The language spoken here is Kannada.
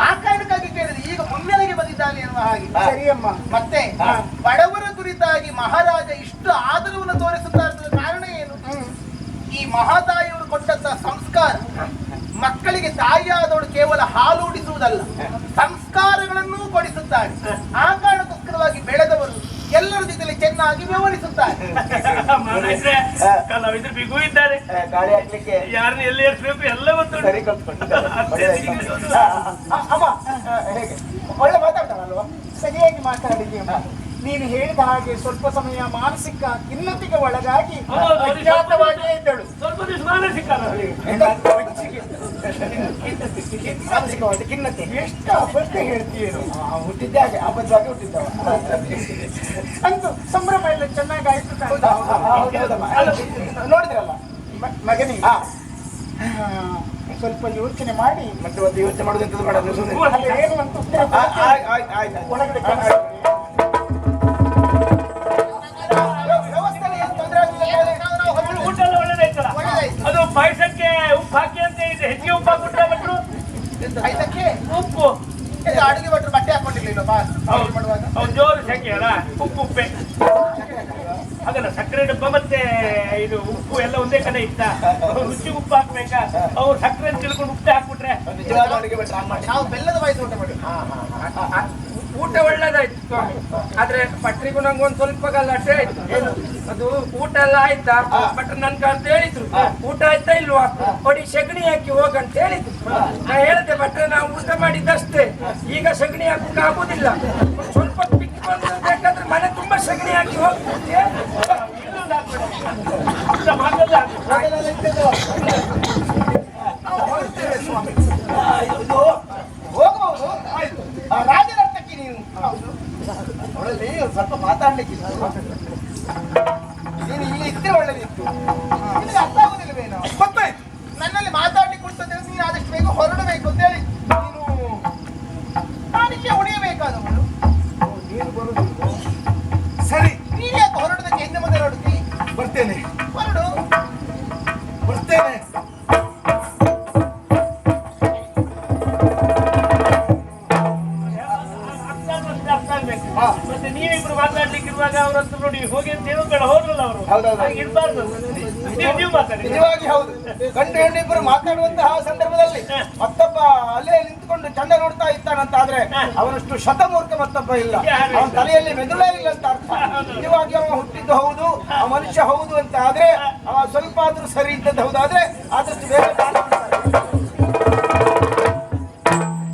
ಆ ಕಾರಣಕ್ಕಾಗಿ ಕೇಳಿದೆ ಈಗ ಮುನ್ನೆಲೆಗೆ ಬಂದಿದ್ದಾನೆ ಎನ್ನುವ ಹಾಗೆ. ಸರಿಯಮ್ಮ ಮತ್ತೆ ಬಡವರ ಕುರಿತಾಗಿ ಮಹಾರಾಜ ಇಷ್ಟು ಆದರವನ್ನು ತೋರಿಸುತ್ತಾ ಇರುವ ಕಾರಣ ಏನು? ಈ ಮಹಾತಾಯಿಯವರು ಕೊಟ್ಟಂತಹ ಸಂಸ್ಕಾರ ಮಕ್ಕಳಿಗೆ ತಾಯಿಯಾದವಳು ಕೇವಲ ಹಾಲೂಡಿಸುವುದಲ್ಲ ಸಂಸ್ಕಾರಗಳನ್ನೂ ಕೊಡಿಸುತ್ತಾರೆ. ಆ ಕಾರಣಕ್ಕೋಸ್ಕರವಾಗಿ ಬೆಳೆದವರು ಎಲ್ಲರ ಚೆನ್ನಾಗಿ ವ್ಯವಹರಿಸುತ್ತಾರೆ. ಮಾಡಿದ್ರೆ ಕಲಾವಿದ್ರು ಬಿಗು ಇದ್ದಾರೆ. ಗಾಳಿ ಹಾಕ್ಲಿಕ್ಕೆ ಯಾರನ್ನ ಎಲ್ಲಿ ಏರ್ಸ್ಬೇಕು ಎಲ್ಲ ಗೊತ್ತು. ಸರಿ ಕಲ್ತ್ಕೊಂಡು ಅತ್ತೆ. ಅಮ್ಮ ಆ, ಹೇಗೆ? ಒಳ್ಳೆ ಮಾತಾಡ್ತಾರಲ್ವಾ? ಸರಿಯಾಗಿ ಮಾತಾಡಿದೆಯಮ್ಮ ನೀನು ಹೇಳಿದ ಹಾಗೆ ಸ್ವಲ್ಪ ಸಮಯ ಮಾನಸಿಕ ಖಿನ್ನತೆಗೆ ಒಳಗಾಗಿ ಹೌದು, ಅದು ಅಜ್ಞಾತವಾಗಿಯೇ ಇದ್ದಳು. ಸ್ವಲ್ಪ ದಿವಸ ಮಾನಸಿಕ ಮಾನಸಿಕವಾದ ಖಿನ್ನತೆ. ಎಷ್ಟು ಅಬದ್ಧ ಹೇಳ್ತೀಯನು. ಹುಟ್ಟಿದ್ದೆ ಹಾಗೆ ಅಬದ್ಧವಾಗಿ ಹುಟ್ಟಿದ್ದವ. ಅಂತೂ ನೋಡಿದ್ರಲ್ಲ? ಮಗನಿಗೆ? ಸ್ವಲ್ಪ ಯೋಚನೆ ಮಾಡಿ. ಮತ್ತೆ ಒಂದು ಯೋಚನೆ ಮಾಡೋದು ಏನು ಅಂತ. ಒಳಗಡೆ. ಅದು ಪಾಯಸಕ್ಕೆ ಉಪ್ಪು ಹಾಕಿ ಅಂತ ಇದೆ ಹೆಚ್ಚಿಗೆ ಉಪ್ಪು ಹಾಕ್ಬಿಟ್ರೆ ಭಟ್ರು ಇದಕ್ಕೆ ಉಪ್ಪು. ಇದು ಅಡುಗೆ ಭಟ್ರು ಬಟ್ಟೆ ಹಾಕೊಂಡಿರ್ಲಿಲ್ಲ ಬಾ. ಮಾಡುವಾಗ ಅವ್ನು ಜೋರು ಸೆಕೆ ಅಲ್ಲ. ಉಪ್ಪು ಉಪ್ಪೆ. ಅದಲ್ಲ ಸಕ್ಕರೆ ಡಬ್ಬ ಮತ್ತೆ ಇದು ಉಪ್ಪು ಎಲ್ಲ ಒಂದೇ ಕಡೆ ಇತ್ತ. ರುಚಿ ಉಪ್ಪು ಹಾಕ್ಬೇಕಾ? ಅವ್ರು ಸಕ್ಕರೆ ಅಂತ ತಿಳ್ಕೊಂಡು ಉಪ್ಪು ಹಾಕ್ಬಿಟ್ರೆ ನಾವು ಬೆಲ್ಲದ ಪಾಯಸ ಊಟ ಮಾಡಿ ಹಾ, ಹಾ, ಹಾ. ಊಟ ಒಳ್ಳೇದಾಯ್ತು ಸ್ವಾಮಿ. ಆದ್ರೆ ಪಟ್ರಿಗೂ ಒಂದ್ ಸ್ವಲ್ಪ ಗಲಾಟೆ ಆಯ್ತು. ಅದು ಊಟ ಎಲ್ಲ ಆಯ್ತಾ? ಬಟ್ ನನ್ಗೆ ಅಂತ ಹೇಳಿದ್ರು ಊಟ ಆಯ್ತಾ ಇಲ್ವಾ? ಕೊಡಿ ಸಗಣಿ ಹಾಕಿ ಹೋಗಂತ ಹೇಳಿದ್ರು. ನಾ ಹೇಳಿದೆ ಬಟ್ರೆ ನಾವು ಊಟ ಮಾಡಿದ್ದಷ್ಟೇ. ಈಗ ಸಗಣಿ ಹಾಕಕ್ಕೆ ಆಗುದಿಲ್ಲ. ಸ್ವಲ್ಪ ಮನೆ ತುಂಬಾ ಸಗಣಿ ಹಾಕಿ ಹೋಗ್ತದೆ ಹಾಕು. ಹೋಗಬಹುದು ಆ, ರಾಜನರ್ತಕ್ಕೆ ನೀನು ಅವಳಲ್ಲಿ ಸ್ವಲ್ಪ ಮಾತಾಡ್ಲಿಕ್ಕಿಲ್ಲ ನೀನು ಇಲ್ಲಿ ಇದ್ರೆ ಒಳ್ಳೆದಿತ್ತು ಬರ್ತೇನೆ. ಬರ್ತೇನೆ. ಮತ್ತೆ ನೀವಿಬ್ರು ಮಾತಾಡ್ಲಿಕ್ಕೆ ಇರುವಾಗ ಅವ್ರ ಹತ್ರ ನೋಡಿ ಹೋಗಿ ಅಂತ ಹೇಳೋದು ಹೋದ್ರಲ್ಲ ಅವರು. ಇರ್ಬಾರ್ದು. ನೀವು ನೀವು ಮಾತಾಡಿ. ನಿಜವಾಗಿ ಹೌದು. ಗಂಡು ಹೆಣ್ಣಿಬ್ಬರು ಮಾತಾಡುವಂತಹ ಸಂದರ್ಭದಲ್ಲಿ ಮತ್ತೊಬ್ಬ ಅಲ್ಲೇ ನಿಂತ್ಕೊಂಡು ಚಂದ ನೋಡ್ತಾ ಇದ್ದಾನಂತ ಆದ್ರೆ ಅವನಷ್ಟು ಶತಮೂರ್ಖ ಮತ್ತೊಬ್ಬ ಇಲ್ಲ. ಅವನ ತಲೆಯಲ್ಲಿ ಮೆದುಳೇ ಇಲ್ಲ ಅಂತ ಅರ್ಥ. ನಿಜವಾಗಿ ಅವ ಹುಟ್ಟಿದ್ದು ಹೌದು ಆ ಮನುಷ್ಯ ಹೌದು ಅಂತ ಆದ್ರೆ ಅವ ಸ್ವಲ್ಪ ಆದ್ರೂ ಸರಿ ಇದ್ದದ್ದು ಹೌದಾದ್ರೆ